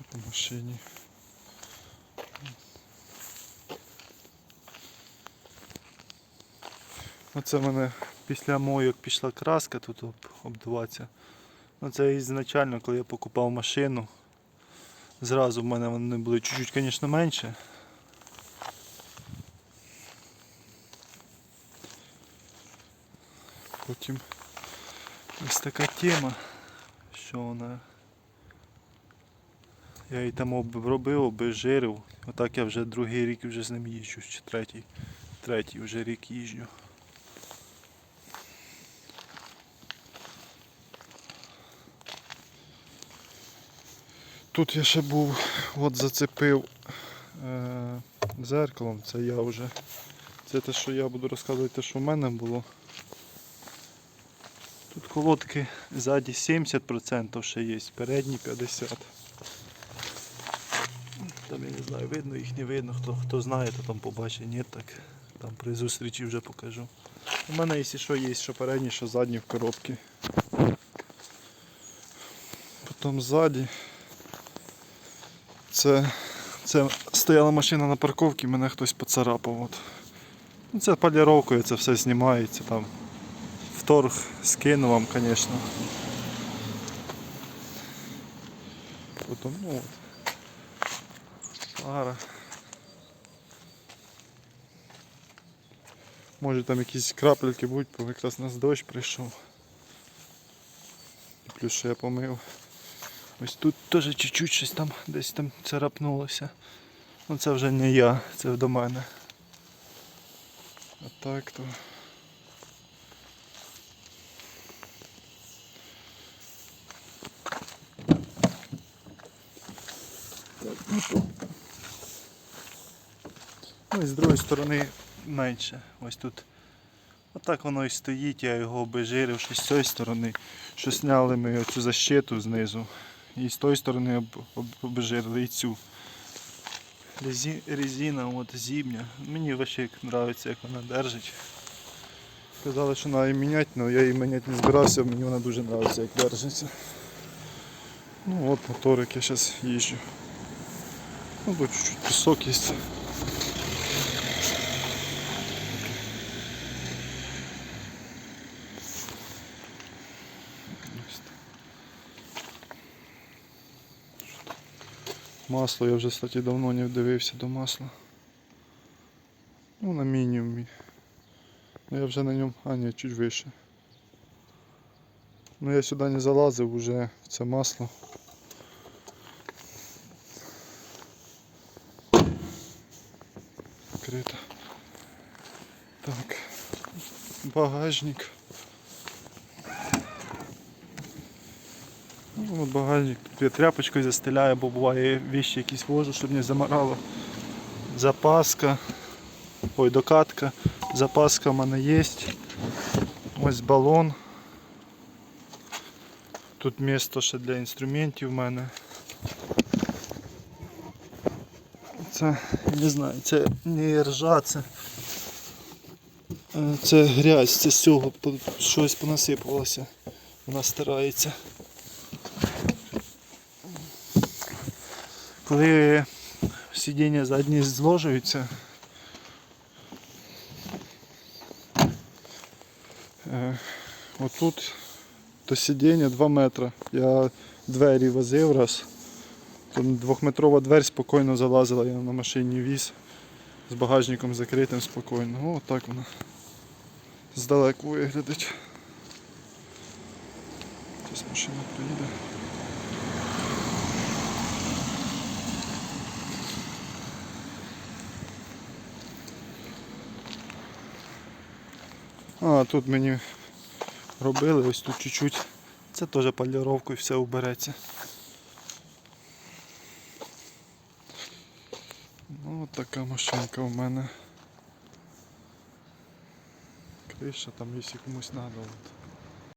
Що по машині? Оце в мене після мойок пішла краска тут об, обдуватися. Ну це ізначально, коли я покупав машину. Зразу в мене вони були чуть-чуть, звісно, менше. Потім ось така тема, що вона. Я її там обробив, обезжирив. Отак я вже другий рік вже з ним їжджу, чи третій. Третій вже рік їжджу. Тут я ще був, от зацепив е, зеркалом, це я вже. Це те, що я буду розказувати, те, що в мене було. Тут колодки ззаді 70% ще є, передні 50%. Там я не знаю, видно їх, не видно, хто, хто знає, то там побачить, ні, так там при зустрічі вже покажу. У мене, якщо що, є, що передні, що задні в коробці. Потім ззаді. Це, це стояла машина на парковці, мене хтось поцарапав. От. Ну, це поліровкою це все знімається там. Вторг скину вам, звісно. Потім, ну от. Пара. Може там якісь крапельки будуть, бо якраз нас дощ прийшов. І Плюс що я помив. Ось тут теж чуть-чуть щось там десь там царапнулося. Ну це вже не я, це до мене. А так то. Ну. Ну і з другої сторони менше. Ось тут. Отак воно і стоїть, я його обезжирив ще з цієї сторони, що зняли ми оцю защиту знизу. І з тої сторони об, об, обезжирили і цю. Резина от зімня. Мені вообще подобається, як вона держить. Казали, що треба її міняти, але я її міняти не збирався, мені вона дуже подобається, як держиться. Ну от моторик я зараз їжджу. Ну тут чуть-чуть пісок є. Масло я вже, кстати, давно не дивився до масла. Ну, на мінімумі. Ну я вже на ньому, а ні, чуть вище. Ну я сюди не залазив вже в це масло. Закрито. Так. Багажник. Ну, багажник. Тут я тряпочкою застеляю, бо буває віщі якісь вожу, щоб не замарало. Запаска. Ой, докатка. Запаска в мене є. Ось балон. Тут місто ще для інструментів в мене. Це, не знаю, це не ржа, це, е, це грязь, це з цього щось понасипалося. Вона стирається. Коли сидіння задні зложуються, е, отут до сидіння 2 метри. Я двері возив раз. Там двохметрова дверь спокійно залазила, я на машині віз з багажником закритим спокійно. О, так вона здалеку виглядить. Зараз машина приїде. А, тут мені робили, ось тут чуть-чуть. Це теж поліровкою все убереться. Ну, от така машинка в мене. Криша там, якщо комусь. От.